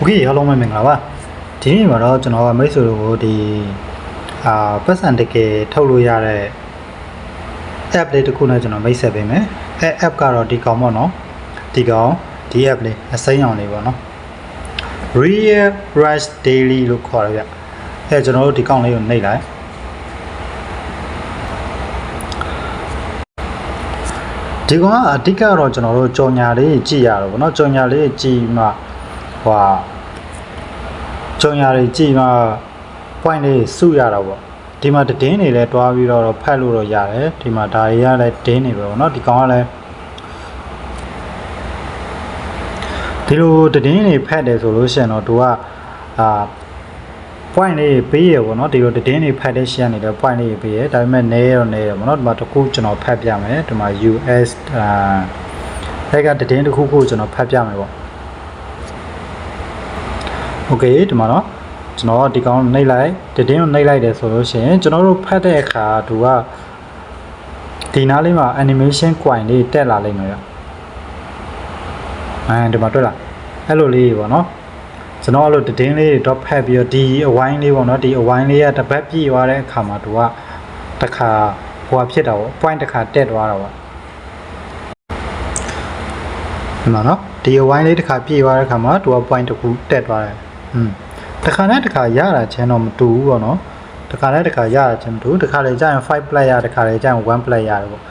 โอเคအားလုံးပဲမင်္ဂလာပါဒီနေ့မှာတော့ကျွန်တော်ကမိတ်ဆွေတို့ကိုဒီအာပတ်စံတကယ်ထုတ်လို့ရတဲ့ app လေးတစ်ခုနဲ့ကျွန်တော်မိတ်ဆက်ပေးမယ်အဲ app ကတော့ဒီကောင်ပေါ့နော်ဒီကောင်ဒီ app လေးအစိမ်းအောင်လေးပေါ့နော် Real Rush Daily လို့ခေါ်ရပြအဲကျွန်တော်တို့ဒီကောင်လေးကိုနှိပ်လိုက်ဒီကောင်ကအဓိကတော့ကျွန်တော်တို့ကြော်ညာလေးကြည့်ရတော့ဗောနော်ကြော်ညာလေးကြည့်မှ ဟွာကြော်ညာလေးကြည့်မှ point လေးစုရတာပေါ့ဒီမှာတည်င်းတွေလည်းတွားပြီးတော့ဖတ်လို့တော့ရတယ်ဒီမှာဒါတွေကလည်းတင်းနေပဲဗောနော်ဒီကောင်ကလည်းဒီလိုတည်င်းတွေဖတ်တယ်ဆိုလို့ရှိရင်တော့သူကအာ point လေးပေးရပေါ့နော်ဒီလိုတည်င်းတွေဖတ်တဲ့ရှင်းနေတယ် point လေးပေးရဒါပေမဲ့နည်းရောနည်းရောပေါ့နော်ဒီမှာတစ်ခုကျွန်တော်ဖတ်ပြမယ်ဒီမှာ US အာအဲကတည်င်းတစ်ခုခုကျွန်တော်ဖတ်ပြမယ်ပေါ့ Okay ဒီမှာနော်ကျွန်တော်ဒီကောင်နှိပ်လိုက်တည်င်းကိုနှိပ်လိုက်တယ်ဆိုလို့ရှိရင်ကျွန်တော်တို့ဖတ်တဲ့အခါသူကဒီနားလေးမှာ animation coin လေးတက်လာလိမ့်မယ်ဗျအဲဒီမှာတွေ့လားအဲ့လိုလေးပေါ့နော်ကျွန်တော်အဲ့လိုတည်င်းလေးတော့ဖတ်ပြီးတော့ဒီအဝိုင်းလေးပေါ့နော်ဒီအဝိုင်းလေးကတစ်ပတ်ပြည့်သွားတဲ့အခါမှာသူကတစ်ခါဟိုဟာဖြစ်တာပေါ့ point တစ်ခါတက်သွားတာပေါ့ဒီမှာနော်ဒီအဝိုင်းလေးတစ်ခါပြည့်သွားတဲ့အခါမှာသူက point တစ်ခုတက်သွားတယ် อืมတစ်ခါနဲ့တစ်ခါရတာချင်းတော့မတူဘူးပေါ့နော်တစ်ခါနဲ့တစ်ခါရတာချင်းမတူဘူးတစ်ခါလေကြာရင်5 player တစ်ခါလေကြာရင်1 player ရတယ်ပေါ့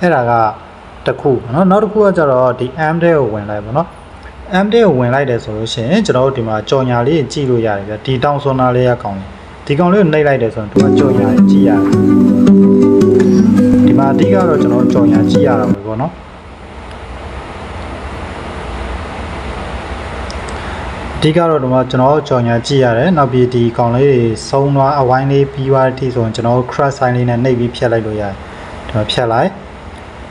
အဲ့ဒါကတစ်ခုပေါ့နော်နောက်တစ်ခုကကျတော့ဒီ amp တဲ့ကိုဝင်လိုက်ပေါ့နော် amp တဲ့ကိုဝင်လိုက်တယ်ဆိုလို့ရှိရင်ကျွန်တော်တို့ဒီမှာကြော်ညာလေးကြည့်လို့ရတယ်ဗျဒီတောင်ဆွန်နာလေးကကောင်းတယ်ဒီကောင်လေးကိုနှိပ်လိုက်တယ်ဆိုရင်သူကကြော်ညာလေးကြည့်ရတယ်ဒီမှာအဓိကတော့ကျွန်တော်ကြော်ညာကြည့်ရတာပဲပေါ့နော် ဓိကတော့ဒီမှာကျွန်တော်ကြော်ညာကြည့်ရတယ်နောက်ပြီးဒီကောင်လေးတွေဆုံးသွားအဝိုင်းလေးပြီးသွားတဲ့အထိဆိုရင်ကျွန်တော် crash sign လေးနဲ့နှိပ်ပြီးဖြတ်လိုက်လို့ရတယ်ဒီမှာဖြတ်လိုက်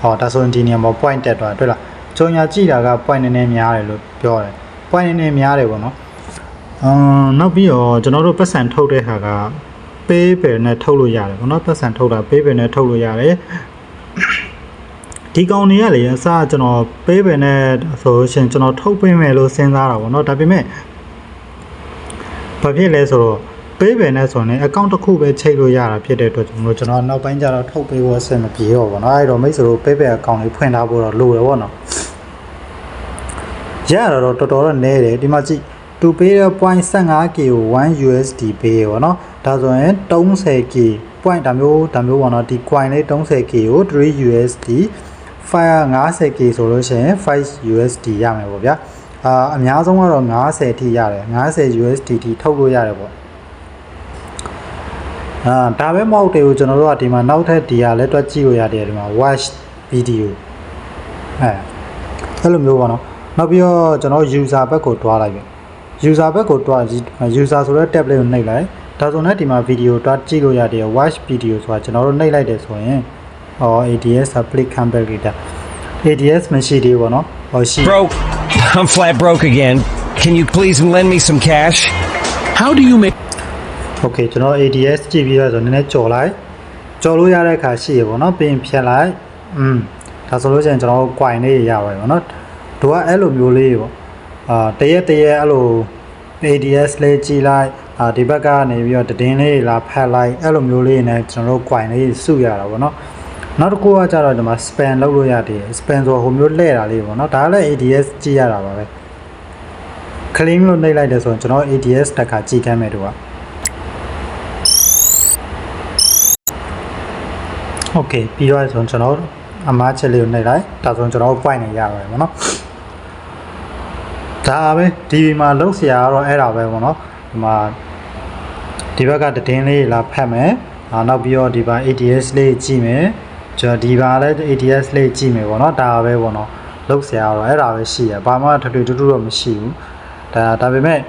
ဟောဒါဆိုရင်ဒီနေရာမှာ point တက်သွားတယ်တွေ့လားကြော်ညာကြည့်တာက point နည်းနည်းများတယ်လို့ပြောတယ် point နည်းနည်းများတယ်ပေါ့နော်အမ်နောက်ပြီးတော့ကျွန်တော်တို့ပတ်စံထုတ်တဲ့ဟာက PayPal နဲ့ထုတ်လို့ရတယ်ပေါ့နော်ပတ်စံထုတ်တာ PayPal နဲ့ထုတ်လို့ရတယ် ဒီကောင်တွေကလေအစကျွန်တော်ပေးပင်နဲ့ဆိုလို့ရှိရင်ကျွန်တော်ထုတ်ပေးမယ်လို့စဉ်းစားတာပေါ့နော်ဒါပေမဲ့ဘာဖြစ်လဲဆိုတော့ပေးပင်နဲ့ဆိုရင်အကောင့်တစ်ခုပဲချိန်လို့ရတာဖြစ်တဲ့အတွက်ကျွန်တော်ကျွန်တော်နောက်ပိုင်းကျတော့ထုတ်ပေးဖို့အဆင်မပြေတော့ပေါ့နော်အဲ့တော့မိတ်ဆွေတို့ပေးပင်အကောင့်လေးဖွင့်ထားဖို့တော့လိုရပေါ့နော်ရတာတော့တော်တော်တော့နည်းတယ်ဒီမှာကြည့်တူပေးတဲ့ .15k ကို1 USD ပေးရပေါ့နော်ဒါဆိုရင် 30k point ဒါမျိုးဒါမျိုးပေါ့နော်ဒီ coin လေး 30k ကို3 USD file 50k ဆိုလို့ရှိရင်5 USD ရမယ်ပေါ့ဗျာအာအများဆုံးကတော့50ထိရတယ်50 USD ထိထုတ်လို့ရတယ်ပေါ့အာဒါပဲမဟုတ်တယ်ကိုကျွန်တော်တို့ကဒီမှာနောက်ထပ်ဒီဟာလည်းတွက်ကြည့်လို့ရတယ်ဒီမှာ watch video အဲအဲ့လိုမျိုးပေါ့နော်နောက်ပြီးတော့ကျွန်တော် user ဘက်ကိုတွားလိုက်ပြီ user ဘက်ကိုတွား user ဆိုတဲ့ tab လေးကိုနှိပ်လိုက်ဒါဆိုရင်ဒီမှာ video တွားကြည့်လို့ရတယ် watch video ဆိုတာကျွန်တော်တို့နှိပ်လိုက်တယ်ဆိုရင် or ADS applicant data ADS မရှိသေးဘူးပေါ့နော်ဟောရှိ Broke. I'm flat broke again. Can you please lend me some cash? How do you make Okay ကျွန်တော် ADS ကြည့်ပြီးတော့ဆိုနည်းနည်းကြော်လိုက်ကြော်လို့ရတဲ့အခါရှိရပေါ့နော်ပြီးရင်ဖြတ်လိုက်อืมဒါဆိုလို့ရှိရင်ကျွန်တော်တို့ coin လေးရပါတယ်ပေါ့နော်တို့ကအဲ့လိုမျိုးလေးပေါ့အာတရက်တရက်အဲ့လို ADS လေးကြည့်လိုက်အာဒီဘက်ကနေပြီးတော့တည်င်းလေးလာဖတ်လိုက်အဲ့လိုမျိုးလေးနဲ့ကျွန်တော်တို့ coin လေးစုရတာပေါ့နော် နောက်တစ်ခုကကြတော့ဒီမှာ span လောက်လို့ရတယ် span ဆိုဟိုမျိုးလှည့်တာလေးပေါ့နော်ဒါလည်း ADS ကြည့်ရတာပါပဲ claim လို့နှိပ်လိုက်တယ်ဆိုရင်ကျွန်တော် ADS တစ်ခါကြည့်ခံမယ်တူอ่ะ okay ပြီးတော့ဆိုကျွန်တော်အမားချက်လေးကိုနှိပ်လိုက်ဒါဆိုကျွန်တော် point နေရပါတယ်ပေါ့နော်ဒါပဲဒီမှာလုံးဆရာကတော့အဲ့ဒါပဲပေါ့နော်ဒီမှာဒီဘက်ကတည်င်းလေးလာဖတ်မယ်နောက်ပြီးတော့ဒီပါ ADS လေးကြည့်မယ် ကျွန်တော်ဒီပါလဲ ATS လေးကြည့်မယ်ပေါ့နော်ဒါပဲပေါ့နော်လောက်ဆရာတော့အဲ့ဒါပဲရှိရဘာမှထွေထွေတူတူတော့မရှိဘူးဒါဒါပေမဲ့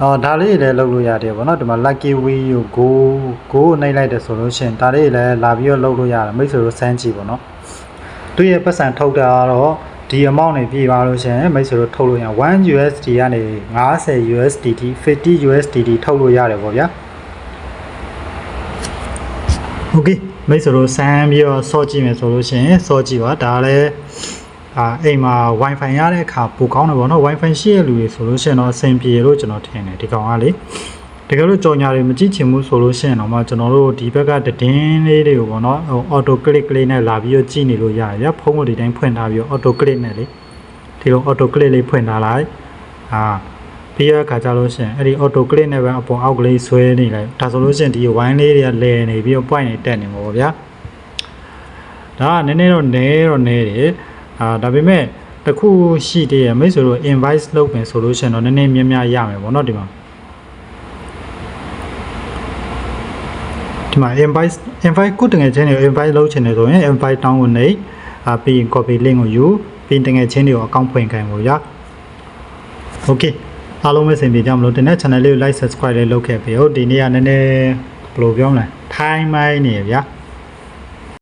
အော်ဒါလေးတွေလည်းလုပ်လို့ရတယ်ပေါ့နော်ဒီမှာ lucky wheel ကိုကိုကိုနှိပ်လိုက်တယ်ဆိုလို့ရှိရင်ဒါလေးတွေလည်းလာပြီးတော့လုပ်လို့ရတယ်မိတ်ဆွေတို့စမ်းကြည့်ပေါ့နော်သူရဲ့ပတ်စံထုတ်တာတော့ဒီ amount တွေပြေပါလို့ရှိရင်မိတ်ဆွေတို့ထုတ်လို့ရင်1 USD ကနေ50 USDT 50 USDT ထုတ်လို့ရတယ်ပေါ့ဗျာ Okay မိတ်ဆွေတို့စမ်းပြီးတော့စော့ကြည့်မယ်ဆိုလို့ရှိရင်စော့ကြည့်ပါဒါလည်းအာအိမ်မှာ wifi ရတဲ့အခါပိုကောင်းတယ်ပေါ့နော် wifi ရှိတဲ့လူတွေဆိုလို့ရှိရင်တော့အဆင်ပြေလို့ကျွန်တော်ထင်တယ်ဒီကောင်ကလေတကယ်လို့ကြော်ညာတွေမကြည့်ချင်ဘူးဆိုလို့ရှိရင်တော့မှကျွန်တော်တို့ဒီဘက်ကတည်င်းလေးတွေကိုပေါ့နော်ဟို auto click လေးနဲ့လာပြီးတော့ကြည့်နေလို့ရတယ်ဗျဖုန်းကိုဒီတိုင်းဖွင့်ထားပြီးတော့ auto click နဲ့လေဒီလို auto click လေးဖွင့်ထားလိုက်အာ ပြီးရခါကြလို့ရှိရင်အဲ့ဒီ auto click နဲ့ပဲအပေါ်အောက်ကလေးဆွဲနေလိုက်ဒါဆိုလို့ရှိရင်ဒီ wine လေးတွေကလဲနေပြီးတော့ point နေတက်နေမှာပေါ့ဗျာဒါကနည်းနည်းတော့နဲတော့နဲတယ်အာဒါပေမဲ့တစ်ခုရှိသေးရမိတ်ဆိုတော့ invite လုပ်မယ်ဆိုလို့ရှိရင်တော့နည်းနည်းများများရမယ်ပေါ့နော်ဒီမှာဒီမှာ invite invite ကိုတငယ်ချင်းတွေကို invite လုပ်ချင်တယ်ဆိုရင် invite တောင်းဝင်နေအာပြီးရင် copy link ကိုယူပြီးတငယ်ချင်းတွေကိုအကောင့်ဖွင့်ခိုင်းဖို့ရ okay အားလုံးပဲစင်ပြေကြမလို့ဒီနေ့ channel လေးကို like subscribe လေးလုပ်ခဲ့ပြီဟုတ်ဒီနေ့ကနည်းနည်းဘယ်လိုပြောမလဲ time မိုင်းနေရဗျာ